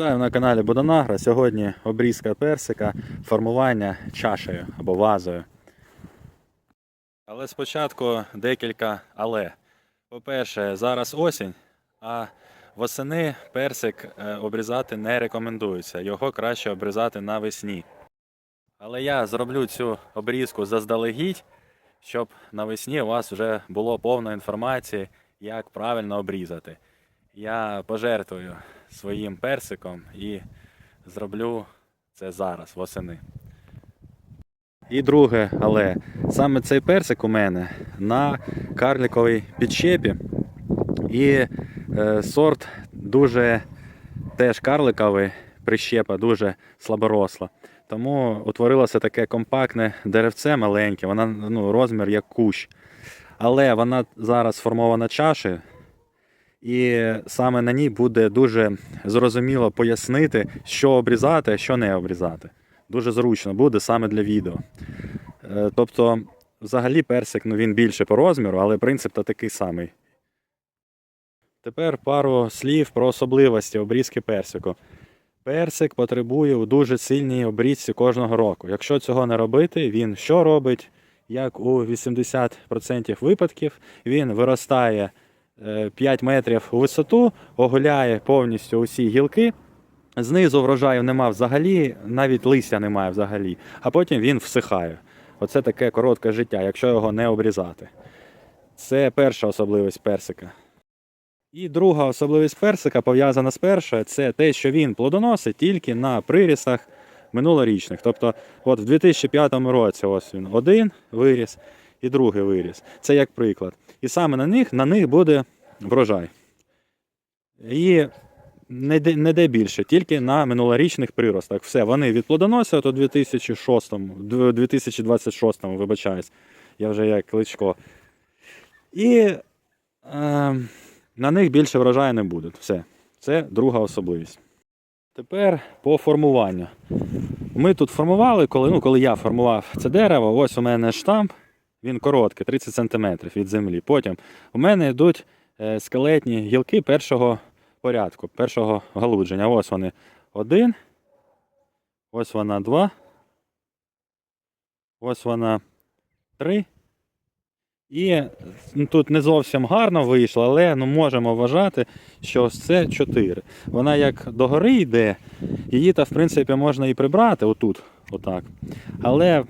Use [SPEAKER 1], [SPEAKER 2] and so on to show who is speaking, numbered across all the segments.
[SPEAKER 1] Вітаю на каналі Буданагра. Сьогодні обрізка персика, формування чашею або вазою. Але спочатку декілька але. По-перше, зараз осінь, а восени персик е, обрізати не рекомендується. Його краще обрізати навесні. Але я зроблю цю обрізку заздалегідь, щоб навесні у вас вже було повно інформації, як правильно обрізати. Я пожертвую своїм персиком і зроблю це зараз, восени. І друге, але саме цей персик у мене на карликовій підщепі. І е, сорт дуже теж карликовий, прищепа дуже слаборосла. Тому утворилося таке компактне деревце маленьке, вона ну, розмір як кущ. Але вона зараз сформована чашею, і саме на ній буде дуже зрозуміло пояснити, що обрізати, а що не обрізати. Дуже зручно буде саме для відео. Е, Тобто, взагалі персик ну, він більше по розміру, але принцип то такий самий. Тепер пару слів про особливості обрізки персику. Персик потребує у дуже сильній обрізці кожного року. Якщо цього не робити, він що робить? Як у 80% випадків, він виростає 5 метрів у висоту, оголяє повністю усі гілки. Знизу врожаю нема взагалі, навіть листя немає взагалі, а потім він всихає. Оце таке коротке життя, якщо його не обрізати. Це перша особливість персика. І друга особливість персика пов'язана з першою, це те, що він плодоносить тільки на прирісах минулорічних. Тобто, от в 2005 році ось він один виріс і другий виріс. Це як приклад. І саме на них, на них буде врожай. І не де, не де більше, тільки на минулорічних приростах. Все, вони відплодоносять у 2006, дв- 2026, вибачаюсь, я вже як кличко. І е, на них більше врожаю не буде. Все. Це друга особливість. Тепер по формуванню. Ми тут формували, коли, ну, коли я формував це дерево, ось у мене штамп, він короткий, 30 см від землі. Потім у мене йдуть е, скелетні гілки першого порядку, першого галудження. Ось вони один, ось вона два, ось вона три. І ну, тут не зовсім гарно вийшло, але ну, можемо вважати, що це 4. Вона як догори йде, її то в принципі можна і прибрати отут, отак. Але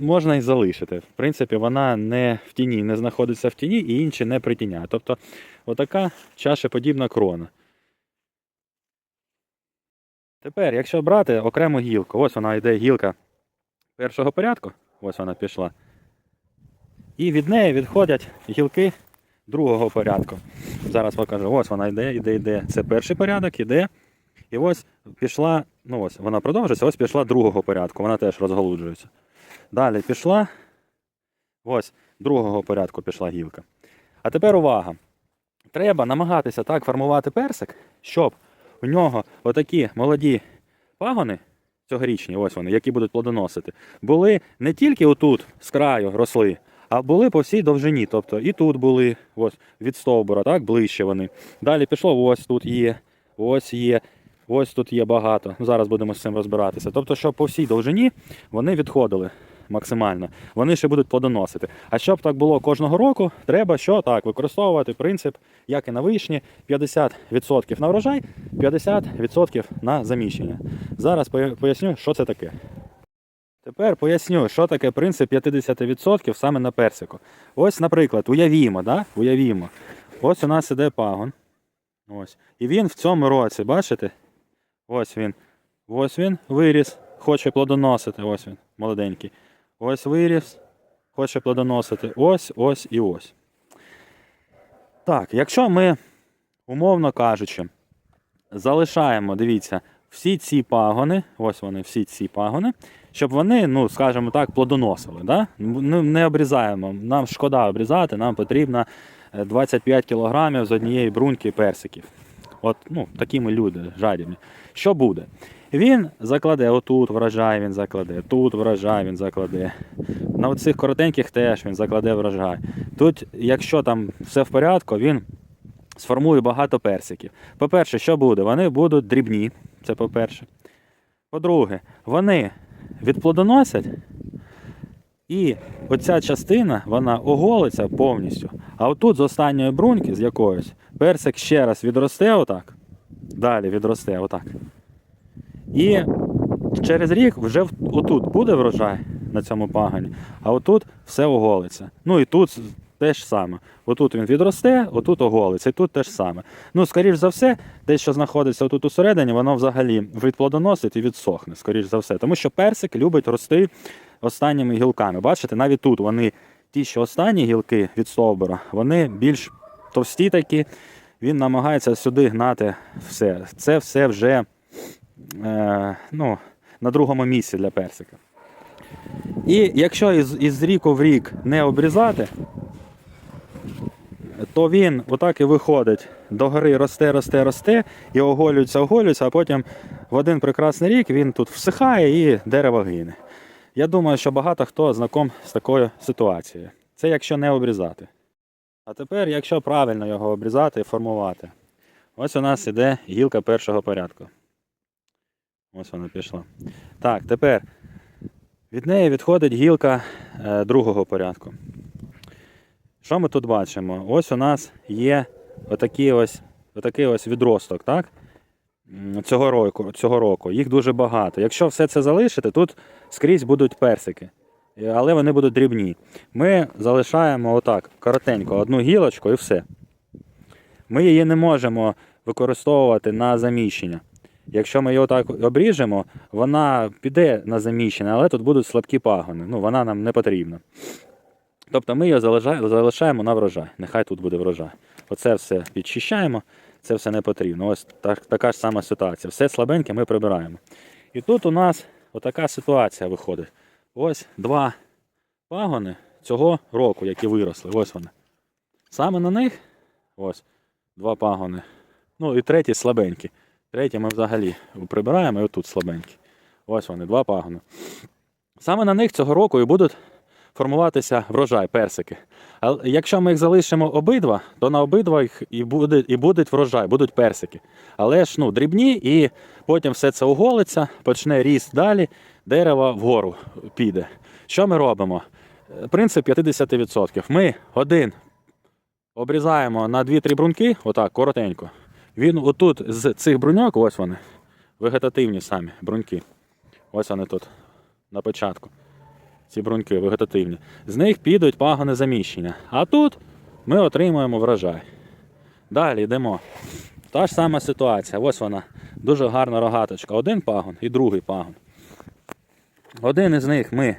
[SPEAKER 1] можна і залишити. В принципі, вона не в тіні, не знаходиться в тіні і інші не притіняє. Тобто, отака чашеподібна крона. Тепер, якщо брати окрему гілку, ось вона йде гілка першого порядку, ось вона пішла. І від неї відходять гілки другого порядку. Зараз покажу. Ось вона йде, йде, йде. Це перший порядок, іде. І ось пішла, ну ось вона продовжується, ось пішла другого порядку, вона теж розголуджується. Далі пішла. Ось другого порядку пішла гілка. А тепер увага. Треба намагатися так формувати персик, щоб у нього отакі молоді пагони, цьогорічні, ось вони, які будуть плодоносити, були не тільки отут з краю росли, а були по всій довжині. Тобто і тут були, ось від стовбура, так, ближче вони. Далі пішло, ось тут є, ось є, ось тут є багато. Зараз будемо з цим розбиратися. Тобто, щоб по всій довжині вони відходили максимально. Вони ще будуть плодоносити. А щоб так було кожного року, треба що так використовувати принцип, як і на вишні, 50% на врожай, 50% на заміщення. Зараз поясню, що це таке. Тепер поясню, що таке принцип 50% саме на персику. Ось, наприклад, уявімо, да? уявімо. Ось у нас іде пагон. Ось. І він в цьому році, бачите? Ось він. Ось він виріс, хоче плодоносити. Ось він, молоденький. Ось виріс, хоче плодоносити. Ось, ось і ось. Так, якщо ми, умовно кажучи, залишаємо, дивіться, всі ці пагони, ось вони, всі ці пагони, щоб вони, ну, скажімо так, плодоносили. Да? Ну, не обрізаємо. Нам шкода обрізати, нам потрібно е, 25 кілограмів з однієї бруньки персиків. От, ну, такі ми люди жадібні. Що буде? Він закладе отут врожай, він закладе, тут врожай він закладе. На оцих коротеньких теж він закладе врожай. Тут, якщо там все в порядку, він сформую багато персиків. По-перше, що буде? Вони будуть дрібні. Це по-перше. По-друге, вони відплодоносять, і оця частина вона оголиться повністю. А отут з останньої бруньки, з якоїсь, персик ще раз відросте отак. Далі відросте отак. І через рік вже отут буде врожай на цьому пагані, а отут все оголиться. Ну і тут те ж саме. Отут він відросте, отут оголиться, і тут те ж саме. Ну, скоріш за все, те, що знаходиться отут усередині, воно взагалі відплодоносить і відсохне, скоріш за все. Тому що персик любить рости останніми гілками. Бачите, навіть тут вони, ті, що останні гілки від стовбура, вони більш товсті такі. Він намагається сюди гнати все. Це все вже е, ну, на другому місці для персика. І якщо із, із ріку в рік не обрізати, то він отак і виходить до гори, росте, росте, росте, і оголюється, оголюється, а потім в один прекрасний рік він тут всихає і дерево гине. Я думаю, що багато хто знаком з такою ситуацією. Це якщо не обрізати. А тепер, якщо правильно його обрізати і формувати. Ось у нас іде гілка першого порядку. Ось вона пішла. Так, тепер від неї відходить гілка е, другого порядку. Що ми тут бачимо? Ось у нас є отакий ось, отакий ось відросток, так? Цього року, цього року. Їх дуже багато. Якщо все це залишити, тут скрізь будуть персики. Е, Але вони будуть дрібні. Ми залишаємо отак, коротенько, одну гілочку і все. Ми її не можемо використовувати на заміщення. Якщо ми її отак обріжемо, вона піде на заміщення, але тут будуть слабкі пагони. Ну, вона нам не потрібна. Тобто ми її залишаємо на врожай. Нехай тут буде врожай. Оце все підчищаємо, це все не потрібно. Ось так, така ж сама ситуація. Все слабеньке ми прибираємо. І тут у нас отака ситуація виходить. Ось два пагони цього року, які виросли. Ось вони. Саме на них ось два пагони. Ну і третій слабенький. Третій ми взагалі прибираємо, і отут слабенький. Ось вони, два пагони. Саме на них цього року і будуть формуватися врожай, персики. А якщо ми їх залишимо обидва, то на обидва їх і буде, і будуть врожай, будуть персики. Але ж ну, дрібні, і потім все це оголиться, почне ріст далі, дерево вгору піде. Що ми робимо? Е, Принцип 50%. Ми один обрізаємо на 2-3 бруньки, отак, коротенько. Він отут з цих бруньок, ось вони, вегетативні самі бруньки. Ось вони тут на початку. Ці бруньки вегетативні. З них підуть пагони заміщення. А тут ми отримуємо врожай. Далі йдемо. Та ж сама ситуація. Ось вона. Дуже гарна рогаточка. Один пагон і другий пагон. Один із них ми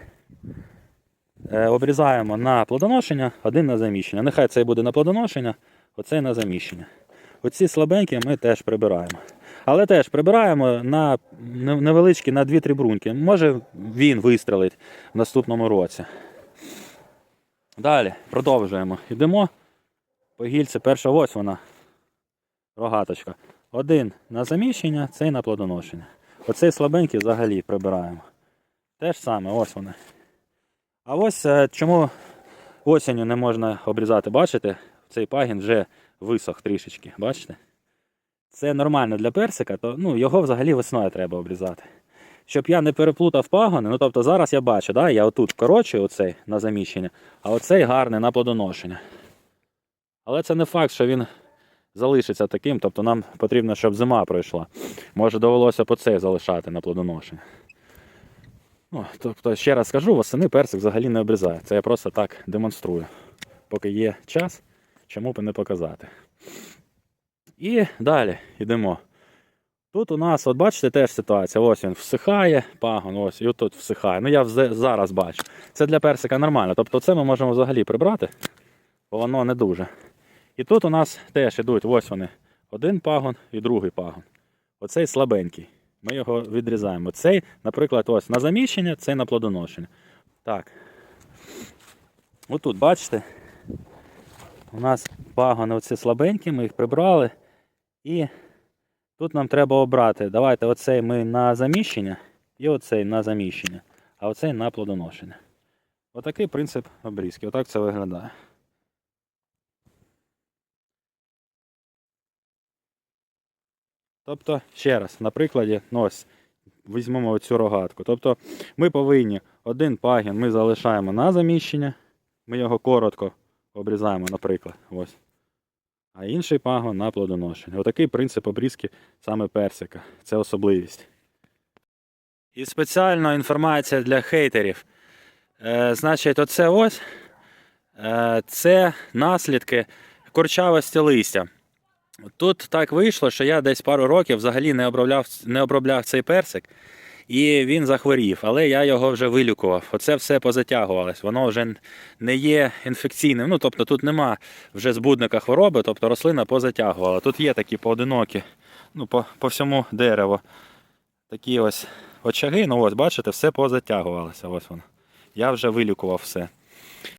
[SPEAKER 1] е, обрізаємо на плодоношення, один на заміщення. Нехай цей буде на плодоношення, оцей на заміщення. Оці слабенькі ми теж прибираємо. Але теж прибираємо на невеличкі на 2-3 бруньки. Може він вистрелить в наступному році. Далі продовжуємо. Йдемо по гільці. Перша ось вона. Рогаточка. Один на заміщення, цей на плодоношення. Оцей слабенький взагалі прибираємо. Те ж саме, ось вони. А ось е, чому осінню не можна обрізати, бачите? Цей пагін вже висох трішечки, бачите? Це нормально для персика, то ну, його взагалі весною треба обрізати. Щоб я не переплутав пагони, ну тобто зараз я бачу, да, я отут коротший оцей на заміщення, а оцей гарний на плодоношення. Але це не факт, що він залишиться таким, тобто нам потрібно, щоб зима пройшла. Може довелося по цей залишати на плодоношення. Ну, тобто, ще раз скажу, восени персик взагалі не обрізає. Це я просто так демонструю. Поки є час, чому б не показати. І далі йдемо. Тут у нас, от бачите, теж ситуація. Ось він всихає, пагон, ось, і отут всихає. Ну я зараз бачу. Це для персика нормально. Тобто це ми можемо взагалі прибрати, бо воно не дуже. І тут у нас теж ідуть, ось вони, один пагон і другий пагон. Оцей слабенький. Ми його відрізаємо. Цей, наприклад, ось на заміщення, цей на плодоношення. Так. Отут, бачите, у нас пагони оці слабенькі, ми їх прибрали. І тут нам треба обрати. Давайте оцей ми на заміщення і оцей на заміщення, а оцей на плодоношення. Отакий принцип обрізки. Отак це виглядає. Тобто, ще раз, на прикладі, ну ось, візьмемо оцю рогатку. Тобто ми повинні один пагін ми залишаємо на заміщення, ми його коротко обрізаємо, наприклад. Ось. А інший пагон на плодоношення. Отакий принцип обрізки саме персика. Це особливість. І спеціальна інформація для хейтерів. Е, значить, оце ось е, це наслідки курчавості листя. Тут так вийшло, що я десь пару років взагалі не обробляв, не обробляв цей персик, і він захворів, але я його вже вилікував. Оце все позатягувалось. Воно вже не є інфекційним. Ну, тобто тут нема вже збудника хвороби, тобто рослина позатягувала. Тут є такі поодинокі, ну, по, по всьому дереву. Такі ось очаги, ну ось, бачите, все позатягувалося. Ось воно. Я вже вилікував все.